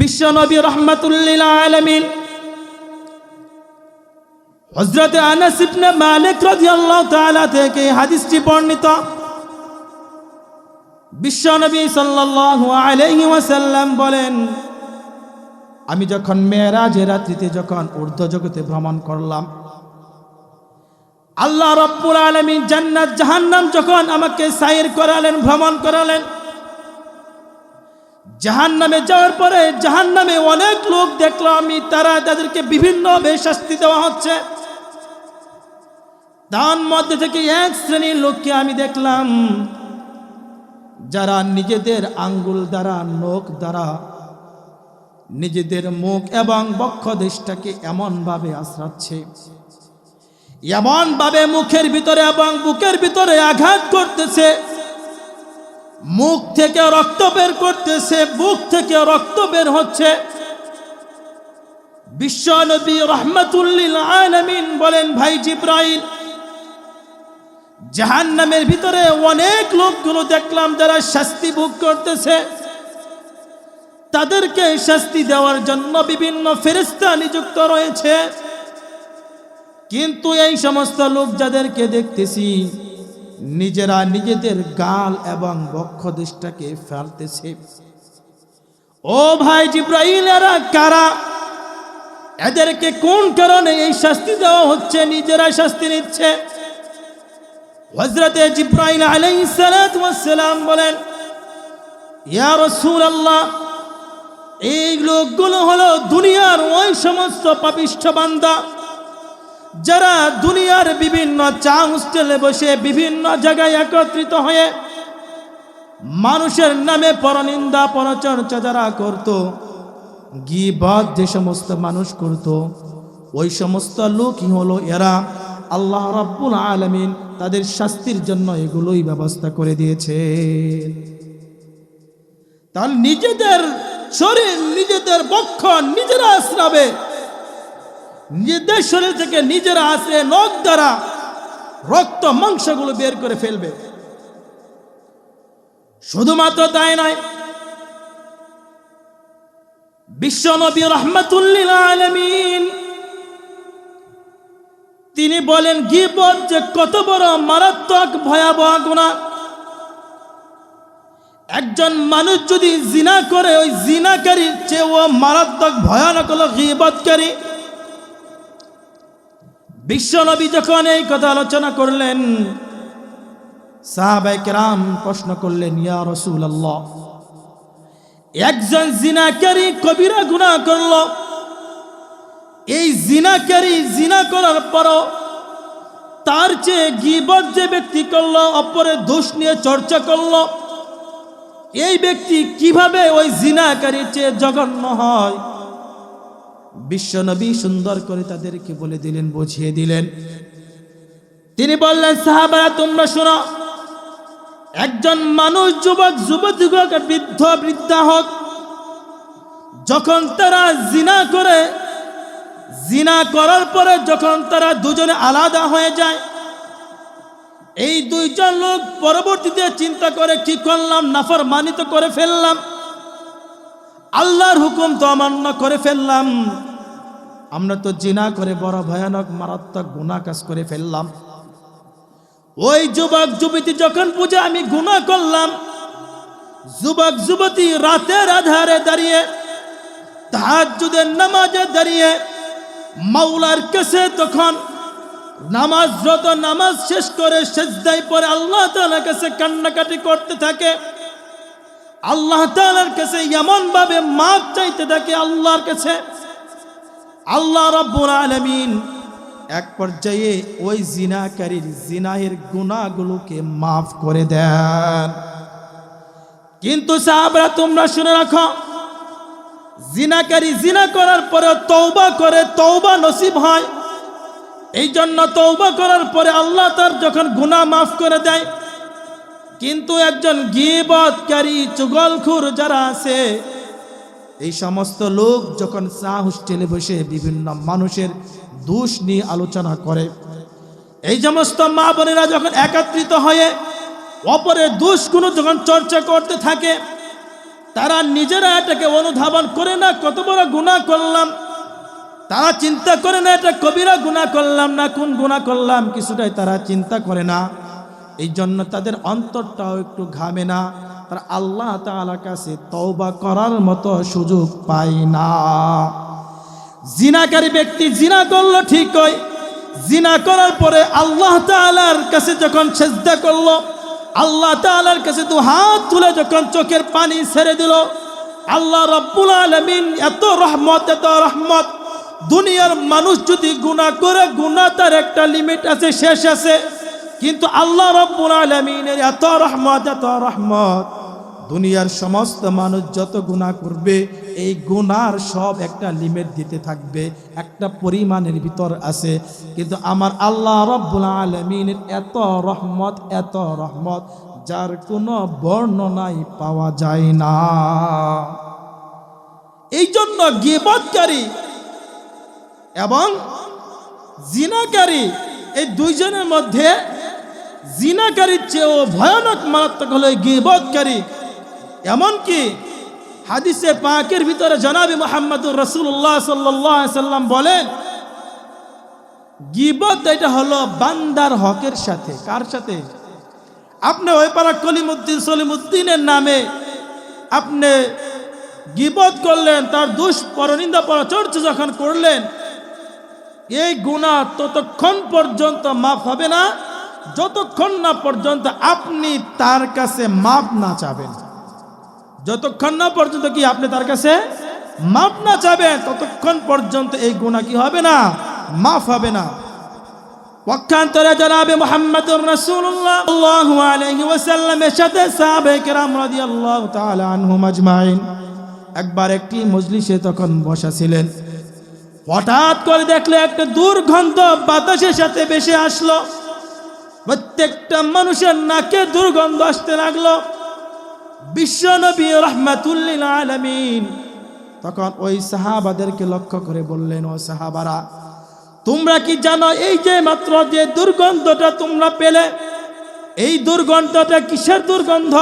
বিশ্বনবী রহমতুল্লিল আলমিন। হজরত আনাস মালিক রাদিয়াল্লাহু থেকে হাদিসটি বর্ণিত। বিশ্বনবী সাল্লাল্লাহু আলাইহি ওয়াসাল্লাম বলেন, আমি যখন মেয়েরাজের রাত্রিতে যখন ঊর্ধ্ব জগতে ভ্রমণ করলাম, আল্লাহ রব্বুল আলামিন জান্নাত জাহান্নাম যখন আমাকে সাইর করালেন, ভ্রমণ করালেন জাহান নামে যাওয়ার পরে জাহান নামে অনেক লোক দেখল আমি তারা তাদেরকে বিভিন্নভাবে শাস্তি দেওয়া হচ্ছে। তার মধ্যে থেকে এক শ্রেণির লোককে আমি দেখলাম, যারা নিজেদের আঙ্গুল দ্বারা, নখ দ্বারা নিজেদের মুখ এবং বক্ষ দেশটাকে এমনভাবে আশ্রাচ্ছে, এমনভাবে মুখের ভিতরে এবং বুকের ভিতরে আঘাত করতেছে। মুখ থেকে রক্ত বের করতেছে, বুক থেকে রক্ত বের হচ্ছে। বিশ্বনবী রহমতুল্লিল আলমিন বলেন, ভাই জিব্রাইল জাহান নামের ভিতরে অনেক লোকগুলো দেখলাম যারা শাস্তি ভোগ করতেছে। তাদেরকে শাস্তি দেওয়ার জন্য বিভিন্ন ফেরিস্তা নিযুক্ত রয়েছে। কিন্তু এই সমস্ত লোক যাদেরকে দেখতেছি নিজেরা নিজেদের গাল এবং বক্ষ দেশটাকে ফেলতেছে। ও ভাই জিব্রাইল, এরা কারা? এদেরকে কোন কারণে এই শাস্তি দেওয়া হচ্ছে? নিজেরা শাস্তি নিচ্ছে। হজরতে জিব্রাইল আলাইহিস সালাম বলেন, ইয়া রাসূলুল্লাহ, এই লোকগুলো হলো দুনিয়ার ওই সমস্ত পাপিষ্ঠ বান্দা। যারা দুনিয়ার বিভিন্ন চা হোস্টেলে বসে বিভিন্ন জায়গায় একত্রিত হয়ে মানুষের নামে পরনিন্দা, পরচর্চা যারা করত গিবাদ যে সমস্ত মানুষ করত, ওই সমস্ত লোকই হলো এরা আল্লাহ রাব্বুল আলামিন তাদের শাস্তির জন্য এগুলোই ব্যবস্থা করে দিয়েছে। তাহলে নিজেদের শরীর, নিজেদের বক্ষ নিজেরা আশ্রাবে নিজেদের শরীর থেকে নিজেরা আসে নখ দ্বারা রক্ত, মাংসগুলো বের করে ফেলবে। শুধুমাত্র তাই নয় বিশ্বনবী রহমতুল্লিল আলমিন তিনি বলেন, গিবত যে কত বড় মারাত্মক ভয়াবহ গুণা। একজন মানুষ যদি জিনা করে, ওই জিনাকারীর চেয়ে ও মারাত্মক ভয়ানক হলো গিবতকারী। বিশ্বনবী যখন এই কথা আলোচনা করলেন সাহাবাইকেরাম প্রশ্ন করলেন, ইয়া রসুল আল্লাহ একজন জিনাকারী কবিরা গুণা করল। এই জিনাকারী জিনা করার পরও তার চেয়ে গিবত যে ব্যক্তি করল, অপরের দোষ নিয়ে চর্চা করল, এই ব্যক্তি কীভাবে ওই জিনাকারীর চেয়ে জঘন্য হয়? বিশ্বনবী সুন্দর করে তাদেরকে বলে দিলেন, বুঝিয়ে দিলেন। তিনি বললেন, সাহাবারা, তোমরা শোনো, একজন মানুষ, যুবক যুবতী হোক বৃদ্ধ, বৃদ্ধা হোক, যখন তারা জিনা করে, জিনা করার পরে যখন তারা দুজনে আলাদা হয়ে যায়, এই দুইজন লোক পরবর্তীতে চিন্তা করে, কি করলাম নাফর মানিত করে ফেললাম, আল্লাহর হুকুম তো অমান্য করে ফেললাম। আমরা তো জিনা করে বড় ভয়ানক, মারাত্মক গুণা কাজ করে ফেললাম। ওই যুবক, যুবতী যখন বুঝে আমি গুণা করলাম, যুবক, যুবতী রাতের আধারে দাঁড়িয়ে তাহাজুদের নামাজে দাঁড়িয়ে, মাওলার কাছে তখন নামাজরত নামাজ শেষ করে সেজদাই পরে আল্লাহ তাআলার কাছে কান্নাকাটি করতে থাকে। আল্লাহ তাআলার কাছে এমন ভাবে মাপ চাইতে থাকে আল্লাহর কাছে। আল্লাহ রব্বুল আলামিন এক পর্যায়ে ওই জিনাকারীর জিনাহের গুণাগুলোকে মাফ করে দেন। কিন্তু সাহাবরা তোমরা শুনে রাখো, জিনাকারী জিনা করার পরে তৌবা করে তৌবা নসিব হয়। এই জন্য তৌবা করার পরে আল্লাহ তার যখন গুনাহ মাফ করে দেয়, কিন্তু একজন গিবতকারী চুগলখুর যারা আছে এই সমস্ত লোক যখন চা হোস্টেলে বসে বিভিন্ন মানুষের দোষ নিয়ে আলোচনা করে, এই সমস্ত মা বোনেরা যখন একত্রিত হয়ে অপরের দোষগুলো যখন চর্চা করতে থাকে, তারা নিজেরা এটাকে অনুধাবন করে না, কত বড় গুণা করলাম। তারা চিন্তা করে না, এটা কবিরা গুণা করলাম না, কোন গুণা করলাম, কিছুটাই তারা চিন্তা করে না। এই জন্য তাদের অন্তরটাও একটু ঘামে না। তারা আল্লাহ তাআলার কাছে তওবা করার মতো সুযোগ পায় না। জিনাকারী ব্যক্তি জিনা করল ঠিক হয় জিনা করার পরে আল্লাহ তাআলার কাছে যখন সেজদা করল, আল্লাহ তাআলার কাছে দু হাত তুলে যখন চোখের পানি ছেড়ে দিল, আল্লাহ রাব্বুল আলামিন এত রহমত এত রহমত, দুনিয়ার মানুষ যদি গুনাহ করে, গুনাহ তার একটা লিমিট আছে, শেষ আছে। কিন্তু আল্লাহ রাব্বুল আলামিনের এত রহমত এত রহমত। দুনিয়ার সমস্ত মানুষ যত গুনাহ করবে, এই গুনার সব একটা লিমিট দিতে থাকবে, একটা পরিমাণের ভিতর আছে। কিন্তু আমার আল্লাহ রব্বুল আলমিনের এত রহমত এত রহমত, যার কোনো বর্ণনাই পাওয়া যায় না। এই জন্য গিবতকারী এবং জিনাকারী, এই দুইজনের মধ্যে জিনাকারীর চেয়েও ভয়ানক মারাত্মক হলো এই গিবতকারী। এমনকি হাদিসে পাকের ভিতরে জনাবি মোহাম্মদুর রসুল্লাহ সাল্লাম বলেন, গিবত এটা হলো বান্দার হকের সাথে। কার সাথে? আপনি ওই পারা কলিমুদ্দিন সলিমুদ্দিনের নামে আপনি গিবত করলেন, তার দুষ্পরনিন্দা পরচর্চা যখন করলেন, এই গুণা ততক্ষণ পর্যন্ত মাফ হবে না। যতক্ষণ না পর্যন্ত আপনি তার কাছে মাপ না চাবেন, যতক্ষণ না পর্যন্ত কি আপনি তার কাছে মাপ না চাবেন, ততক্ষণ পর্যন্ত এই গুণা কি হবে না, মাফ হবে না। সাথে একবার একটি মজলিসে তখন বসা ছিলেন। হঠাৎ করে দেখলে একটা দুর্গন্ধ বাতাসের সাথে বেশি আসলো। প্রত্যেকটা মানুষের নাকে দুর্গন্ধ আসতে লাগল। বিশ্বনবী রহমাতুল্লিল আলমিন তখন ওই সাহাবাদেরকে লক্ষ্য করে বললেন, ও সাহাবারা, তোমরা কি জানো এই যে মাত্র যে দুর্গন্ধটা তোমরা পেলে? এই দুর্গন্ধটা কিসের দুর্গন্ধ?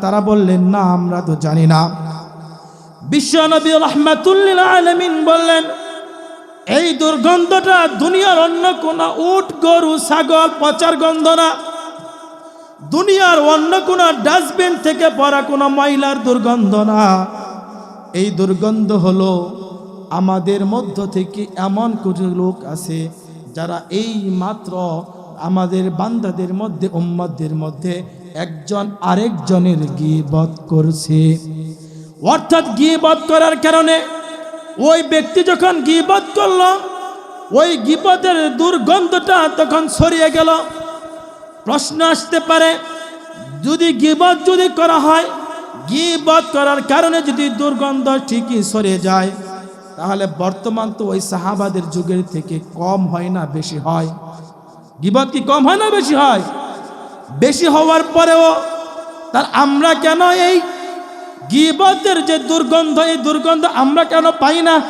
তারা বললেন, না, আমরা তো জানি না। বিশ্বনবী রহমাতুল্লিল আলমিন বললেন এই দুর্গন্ধটা দুনিয়ার অন্য কোনো উট, গরু, ছাগল, পচার গন্ধ না। দুনিয়ার অন্য কোনো ডাস্টবিন থেকে পড়া কোনো ময়লার দুর্গন্ধ না। এই দুর্গন্ধ হলো আমাদের মধ্য থেকে এমন কিছু লোক আছে যারা এই মাত্র আমাদের বান্দাদের মধ্যে উম্মদের মধ্যে একজন আরেকজনের গিবত করছে। অর্থাৎ গিবত করার কারণে ওই ব্যক্তি যখন গিবত করল, ওই গিবতের দুর্গন্ধটা তখন সরিয়ে গেল। প্রশ্ন আসতে পারে, যদি গিবত যদি করা হয়, গিবত করার কারণে যদি দুর্গন্ধ ঠিকই সরে যায়, তাহলে বর্তমান তো ওই সাহাবাদের যুগের থেকে কম হয় না, বেশি হয়। গিবত কি কম হয় না, বেশি হয়? বেশি হওয়ার পরেও তার আমরা কেন এই গিবতের যে দুর্গন্ধ, এই দুর্গন্ধ আমরা কেন পাই না?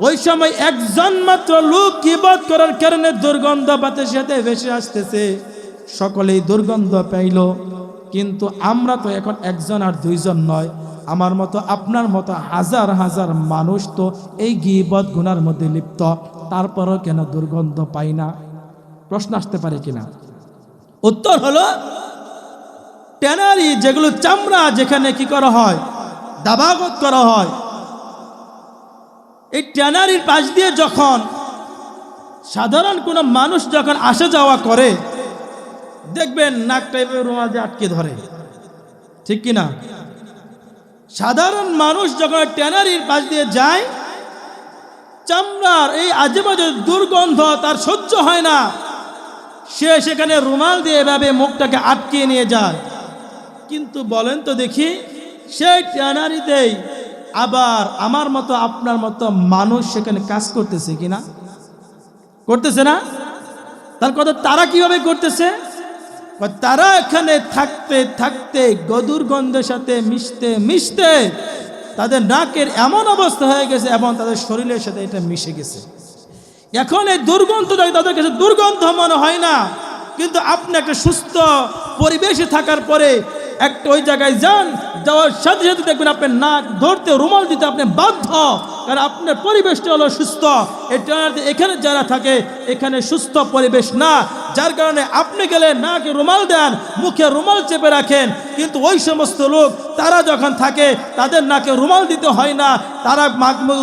ওই সময় একজন মাত্র লোক গিবত করার কারণে দুর্গন্ধ বাতের সাথে ভেসে আসতেছে। সকলেই দুর্গন্ধ পাইল। কিন্তু আমরা তো এখন একজন আর দুইজন নয়। আমার মতো, আপনার মতো হাজার হাজার মানুষ তো এই গিবত গুনার মধ্যে লিপ্ত। তারপরও কেন দুর্গন্ধ পাই না? প্রশ্ন আসতে পারে কিনা? উত্তর হলো ট্যানারি, যেগুলো চামড়া, যেখানে কি করা হয়? দাবাগত করা হয়। এই ট্যানারির পাশ দিয়ে যখন সাধারণ কোনো মানুষ যখন আসা যাওয়া করে, দেখবেন নাক টাইপের রুমাল দিয়ে আটকে ধরে। ঠিক কি না সাধারণ মানুষ যখন ট্যানারির পাশ দিয়ে যায়, চামড়ার এই আজেবাজে দুর্গন্ধ তার সহ্য হয় না। সে সেখানে রুমাল দিয়ে এভাবে মুখটাকে আটকে নিয়ে যায়। কিন্তু বলেন তো দেখি, সেই ট্যানারিতেই আবার আমার মতো আপনার মতো মানুষ সেখানে কাজ করতেছে কিনা করতেছে না? তার কথা তারা কীভাবে করতেছে? তারা এখানে থাকতে থাকতে গদুর গন্ধের সাথে মিশতে মিশতে তাদের নাকের এমন অবস্থা হয়ে গেছে এবং তাদের শরীরের সাথে এটা মিশে গেছে। এখন এই দুর্গন্ধ তাদের কাছে দুর্গন্ধ মনে হয় না, কিন্তু আপনি একটা সুস্থ পরিবেশে থাকার পরে একটা ওই জায়গায় যান, যাওয়ার সাথে সাথে দেখবেন আপনার নাক ধরতে, রুমাল দিতে আপনি বাধ্য। কারণ আপনার পরিবেশটা হলো সুস্থ। এটা এখানে যারা থাকে, এখানে সুস্থ পরিবেশ না। যার কারণে আপনি গেলে নাকে রুমাল দেন, মুখে রুমাল চেপে রাখেন। কিন্তু ওই সমস্ত লোক, তারা যখন থাকে, তাদের নাকে রুমাল দিতে হয় না। তারা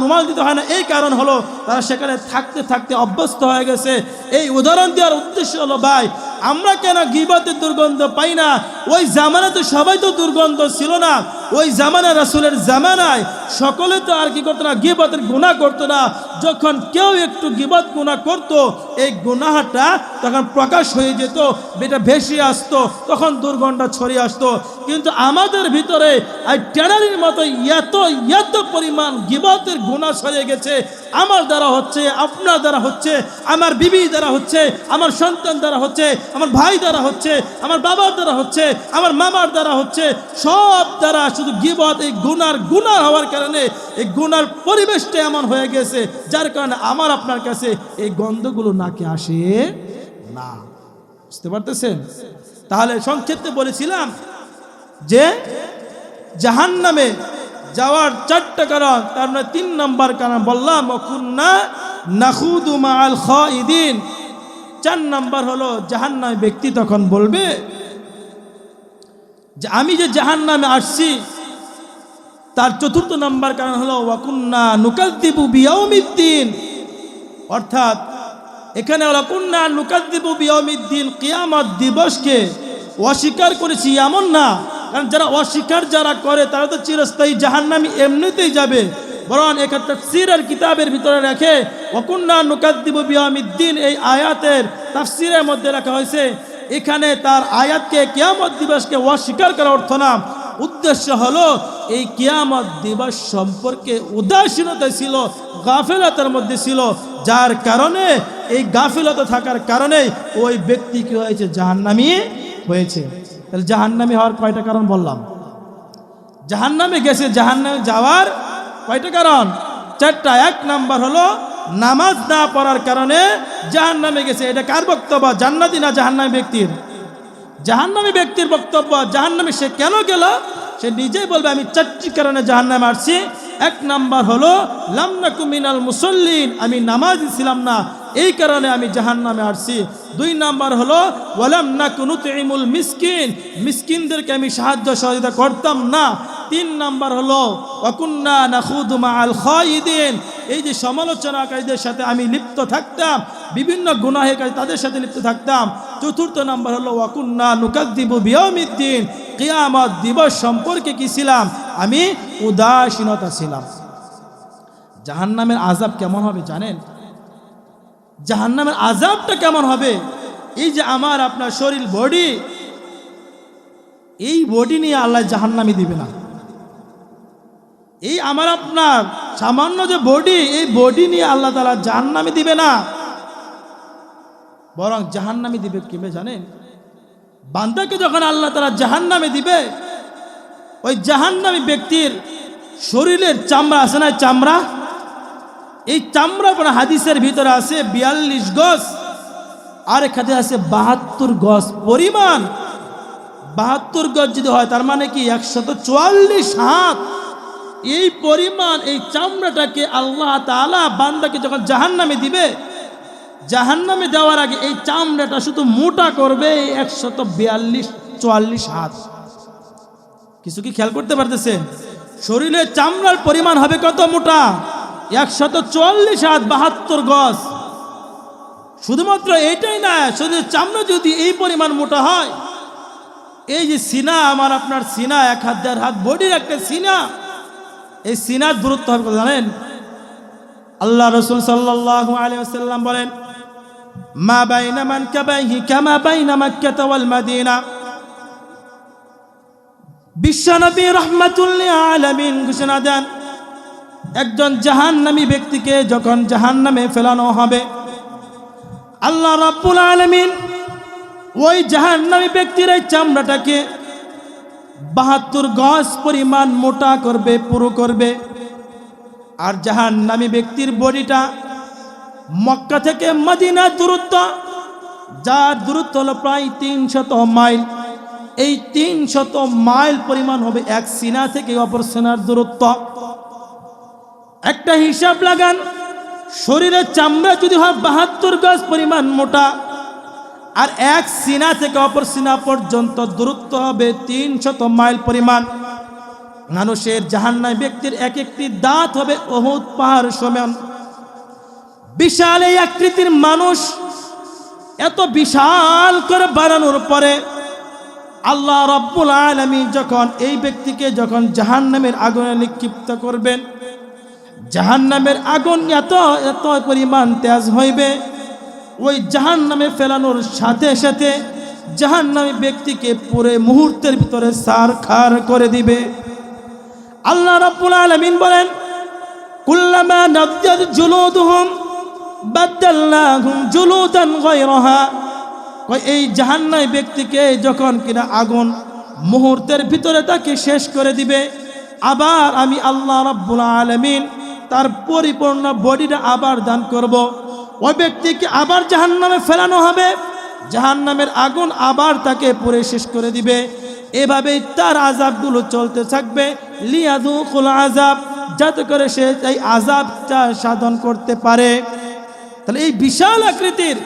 রুমাল দিতে হয় না। এই কারণ হলো, তারা সেখানে থাকতে থাকতে অভ্যস্ত হয়ে গেছে। এই উদাহরণ দেওয়ার উদ্দেশ্য হলো, ভাই, আমরা কেন গিবাতের দুর্গন্ধ পাই না? ওই জামানাতে সবাই তো দুর্গন্ধ ছিল না। ওই জামানা রাসুলের জামানায় সকলে তো আর কি করতো না, গিবতের গুণা করতো না। যখন কেউ একটু গিবত গুণা করতো, এই গুনাহাটা তখন প্রকাশ হয়ে যেত এটা ভেসে আসতো, তখন দুর্গন্ধ ছড়িয়ে আসতো। কিন্তু আমাদের ভিতরে এই ট্যানারির মতো এত এত পরিমাণ গিবতের গুণা ছড়িয়ে গেছে। আমার দ্বারা হচ্ছে, আপনার দ্বারা হচ্ছে, আমার বিবি দ্বারা হচ্ছে, আমার সন্তান দ্বারা হচ্ছে, আমার ভাই দ্বারা হচ্ছে, আমার বাবার দ্বারা হচ্ছে, আমার মামার দ্বারা হচ্ছে, সব দ্বারা শুধু গিবত এই গুনার গুনার হওয়ার কারণে এই গুনার পরিবেশটা এমন হয়ে গেছে, যার কারণে আমার আপনার কাছে এই গন্ধগুলো নাকে আসে না। বুঝতে পারতেছেন? তাহলে সংক্ষেপে বলেছিলাম যে জাহান নামে যাওয়ার চারটা কারণ, তার মানে তিন নম্বর কারণ বললাম অকুন্না মাল খাইদিন। চার নম্বর হলো, জাহান্নামে ব্যক্তি তখন বলবে যে আমি যে জাহান নামে আসছি, তার চতুর্থ নাম্বার কারণ হলো, ওয়াকুন্না নুকাদ্দিবু বিয়াউমিদ্দিন। অর্থাৎ, এখানে ওয়াকুন্না নুকাদ্দিবু বিয়াউমিদ্দিন, কিয়ামত দিবসকে অস্বীকার করেছি এমন না। কারণ যারা অস্বীকার যারা করে, তারা তো চিরস্থায়ী জাহান্নামি এমনিতেই যাবে। বরং এখানে তাফসিরের কিতাবের ভিতরে রেখে, ওয়াকুন্না নুকাদ্দিবু বিয়াউমিদ্দিন এই আয়াতের তাফসিরের মধ্যে রাখা হয়েছে এখানে তার আয়াতকে কিয়ামত দিবসকে অস্বীকার করার অর্থ না উদ্দেশ্য হলো, এই কিয়ামত দিবস সম্পর্কে উদাসীনতা ছিল, গাফিলতার মধ্যে ছিল, যার কারণে, এই গাফিলতা থাকার কারণে ওই ব্যক্তি কি হয়েছে? জাহান্নামি হয়েছে। তাহলে জাহান্নামি হওয়ার কয়টা কারণ বললাম? জাহান্নামে গেছে, জাহান্নামে যাওয়ার কয়টা কারণ? চারটা। এক নাম্বার হলো নামাজ না পড়ার কারণে জাহান্নামে গেছে। এটা কার বক্তব্য? জান্নাতি না জাহান্নামী ব্যক্তির? জাহান্নামী ব্যক্তির বক্তব্য, জাহান্নামে সে কেন গেল? সে নিজেই বলবে, আমি চারটি কারণে জাহান্নামে আসছি। এক নাম্বার হলো লামনাকু মিনাল মুসল্লিন, আমি নামাজি ছিলাম না, এই কারণে আমি জাহান্নামে আসছি। দুই নাম্বার হলো, ওয়ালাম না কুনুতিমুল মিসকিন, মিসকিনদেরকে আমি সাহায্য সহযোগিতা করতাম না। তিন নাম্বার হলো অকুন্না নাখুদু আল খাইদিন এই যে সমালোচনাকারীদের সাথে আমি লিপ্ত থাকতাম, বিভিন্ন গুনাহে কাজ তাদের সাথে লিপ্ত থাকতাম, চতুর্থ নাম্বার হলো, ওয়াকুন্না নুকাদ্দিবু বিয়মিদ্দিন কিয়ামত দিবস সম্পর্কে কি ছিলাম? আমি উদাসীনতা ছিলাম। জাহান্নামের আজাব কেমন হবে জানেন? জাহান্নামের আজাবটা কেমন হবে? এই যে আমার, আপনার শরীর বডি এই বডি নিয়ে আল্লাহ জাহান্নামি দিবে না। এই আমার, আপনার সামান্য যে বডি এই বডি নিয়ে আল্লাহ তালা জাহান্নামি দিবে না। বরং জাহান্নামি দিবে কীভাবে জানেন? বান্দাকে যখন আল্লাহ তালা জাহান্নামে দিবে, ওই জাহান্নামী ব্যক্তির শরীরের চামড়া আছে না চামড়া? এই চামড়া কোনো হাদিসের ভিতরে আছে বিয়াল্লিশ গজ আর এখানে আছে বাহাত্তর গজ পরিমাণ। বাহাত্তর গজ যদি হয়, তার মানে কি? একশত চুয়াল্লিশ হাত। এই পরিমাণ, এই চামড়াটাকে আল্লাহ তালা বান্দাকে যখন জাহান্নামে দিবে, জাহান্নামে দেওয়ার আগে এই চামড়াটা শুধু মোটা করবে একশত বিয়াল্লিশ, চুয়াল্লিশ হাত। কিছু কি খেয়াল করতে পারতেছেন? শরীরে চামড়ার পরিমাণ হবে কত মোটা? একশত চুয়াল্লিশ হাত, বাহাত্তর গজ। শুধুমাত্র এইটাই না শুধু চামড়া যদি এই পরিমাণ মোটা হয়, এই যে সিনা, আমার আপনার সিনা, এক হাত, দেড় হাত, বডির একটা সিনা এই সিনার দূরত্ব হবে জানেন? আল্লাহ রসুল সাল্লাহ আলিয়াল্লাম বলেন, মা বাইনা মান কাবাইহি কামা বাইনা মাক্কাতা ওয়াল মাদিনা। বিশ্বনবী রহমাতুল্লাহ আলামিন ঘোষণা দেন, একজন জাহান্নামী ব্যক্তিকে যখন জাহান্নামে ফেলানো হবে, আল্লাহ রাব্বুল আলামিন ওই জাহান্নামী ব্যক্তির এই চামড়াটাকে বাহাত্তর গজ পরিমাণ মোটা করবে, পুরো করবে। আর জাহান্নামী ব্যক্তির বডিটা মক্কা থেকে মদিনা দূরত্ব, যার দূরত্ব হলো প্রায় তিন শত মাইল। এই তিন শত মাইল পরিমাণ হবে এক সিনা থেকে অপর সিনার দূরত্ব। একটা হিসাব লাগান, শরীরের চামড়া যদি হয় বাহাত্তর গজ পরিমাণ মোটা আর এক সিনা থেকে অপর সিনা পর্যন্ত দূরত্ব হবে তিন শত মাইল পরিমাণ। মানুষের জাহান্নায় ব্যক্তির এক একটি দাঁত হবে অহুত পাহাড় সমান। বিশাল এই আকৃতির মানুষ এত বিশাল করে বানানোর পরে আল্লাহ রব্বুল আলমী যখন এই ব্যক্তিকে যখন জাহান্নামের আগুনে নিক্ষিপ্ত করবেন, জাহান্নামের আগুন এত এত পরিমাণ তেজ হইবে ওই জাহান্নামে ফেলানোর সাথে সাথে জাহান্নামী ব্যক্তিকে পুরে মুহূর্তের ভিতরে সার খার করে দিবে। আল্লাহ রাব্বুল আলামিন বলেন, কুল্লামা নাদ্দাত জুলুদুহুম বাদদালনাহুম জুলুদান গায়রাহা। এই জাহান্নামী ব্যক্তিকে যখন কিনা আগুন মুহূর্তের ভিতরে তাকে শেষ করে দিবে, আবার আমি আল্লাহ রাব্বুল আলামিন তার পরিপূর্ণ বডিটা আবার দান করব। ওই ব্যক্তিকে আবার জাহান্নামে ফেলানো হবে। জাহান্নামের আগুন আবার তাকে পুরে শেষ করে দিবে। এভাবেই তার আজাবগুলো চলতে থাকবে। লিয়াদুকুল আজাব যাতে করে সে এই আজাবটা সাধন করতে পারে। তাহলে এই বিশাল আকৃতির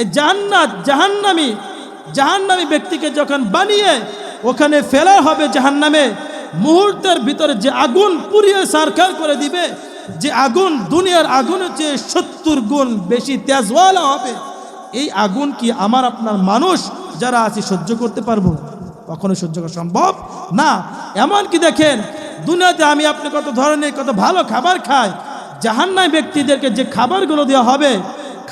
এই জান্নাত, জাহান্নামি জাহান্নামি ব্যক্তিকে যখন বানিয়ে ওখানে ফেলা হবে জাহান্নামে, মুহূর্তের ভিতরে যে আগুন পুড়িয়ে সারখার করে দিবে যে আগুন, দুনিয়ার আগুনের চেয়ে সত্তর গুণ বেশি তেজওয়ালা হবে। এই আগুন কি আমার, আপনার মানুষ যারা আছে সহ্য করতে পারব? কখনো সহ্য করা সম্ভব না। এমন কি দেখেন, দুনিয়াতে আমি আপনি কত ধরনের, কত ভালো খাবার খাই। জাহান্নায় ব্যক্তিদেরকে যে খাবারগুলো দেওয়া হবে,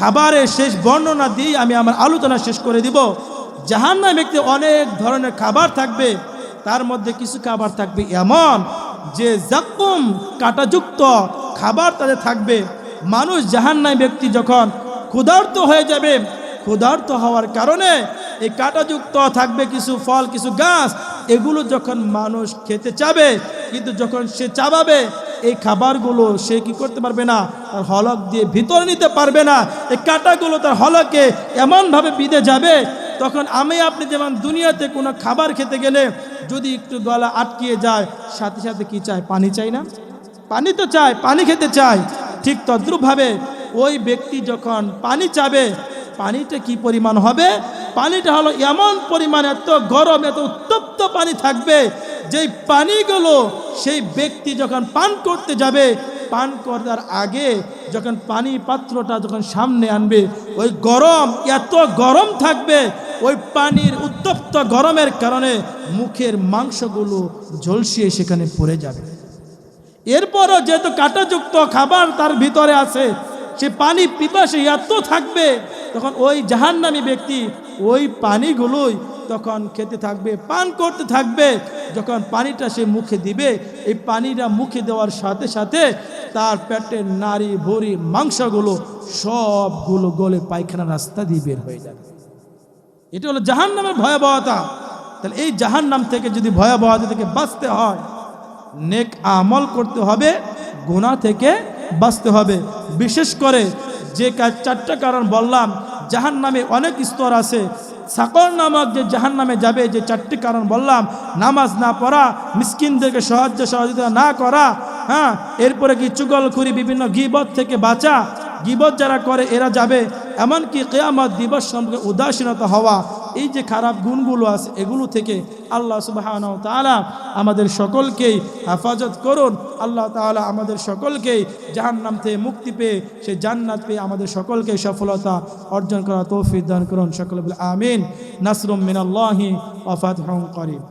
খাবারের শেষ বর্ণনা দিয়ে আমি আমার আলোচনা শেষ করে দিব। জাহান্নায় ব্যক্তি অনেক ধরনের খাবার থাকবে, তার মধ্যে কিছু খাবার থাকবে এমন যে জাকুম কাটাযুক্ত খাবার তাদের থাকবে। মানুষ জাহান্নায় ব্যক্তি যখন ক্ষুধার্ত হয়ে যাবে, ক্ষুধার্ত হওয়ার কারণে এই কাঁটাযুক্ত থাকবে কিছু ফল, কিছু গাছ, এগুলো যখন মানুষ খেতে চাবে, কিন্তু যখন সে চাবাবে, এই খাবারগুলো সে কি করতে পারবে না? তার হলক দিয়ে ভিতরে নিতে পারবে না। এই কাঁটাগুলো তার হলকে এমনভাবে বিঁধে যাবে, তখন আমি আপনি যেমন দুনিয়াতে কোনো খাবার খেতে গেলে যদি একটু গলা আটকিয়ে যায়, সাথে সাথে কি চায়? পানি চাই না? পানি তো চায়, পানি খেতে চায়। ঠিক তদ্রুপভাবে ওই ব্যক্তি যখন পানি চাবে পানিটা কি পরিমাণ হবে? পানিটা হলো এমন পরিমাণ, এত গরম, এত উত্তপ্ত পানি থাকবে, যেই পানিগুলো সেই ব্যক্তি যখন পান করতে যাবে, পান করার আগে যখন পানি পাত্রটা যখন সামনে আনবে, ওই গরম, এত গরম থাকবে, ওই পানির উত্তপ্ত গরমের কারণে মুখের মাংসগুলো ঝলসিয়ে সেখানে পড়ে যাবে। এরপরও যেহেতু কাঁটাযুক্ত খাবার তার ভিতরে আছে, সে পানি পিপাসে এত থাকবে, তখন ওই জাহান্নামী ব্যক্তি ওই পানিগুলোই তখন খেতে থাকবে, পান করতে থাকবে। যখন পানিটা সে মুখে দিবে, এই পানিটা মুখে দেওয়ার সাথে সাথে তার পেটের নারী ভরি মাংসগুলো সবগুলো গলে পায়খানা রাস্তা দিয়ে বের হয়ে যাবে। এটা হলো জাহান্নামের ভয়াবহতা। তাহলে এই জাহান্নাম থেকে যদি ভয়াবহতা থেকে বাঁচতে হয় নেক আমল করতে হবে গুণা থেকে বাঁচতে হবে। বিশেষ করে যে কাজ চারটা কারণ বললাম জাহান নামে অনেক স্তর আছে। সাকর নামক যে জাহান নামে যাবে, যে চারটি কারণ বললাম, নামাজ না পড়া, মিসকিনদেরকে সাহায্য সহযোগিতা না করা হ্যাঁ এরপরে কি চুগলখুরি বিভিন্ন গিবত থেকে বাঁচা, গিবত যারা করে, এরা যাবে। এমনকি কেয়ামত দিবস সম্পর্কে উদাসীনতা হওয়া এই যে খারাপ গুণগুলো আছে, এগুলো থেকে আল্লাহ সুবাহ তালা আমাদের সকলকেই হেফাজত করুন। আল্লাহ তালা আমাদের সকলকেই জাহান্নাম থেকে মুক্তি পেয়ে সে জান্নাত পেয়ে আমাদের সকলকে সফলতা অর্জন করা তৌফিক দান করুন। সকল আমিন। নাসরুম মিনাল্লাহি ওয়াফাত করিম।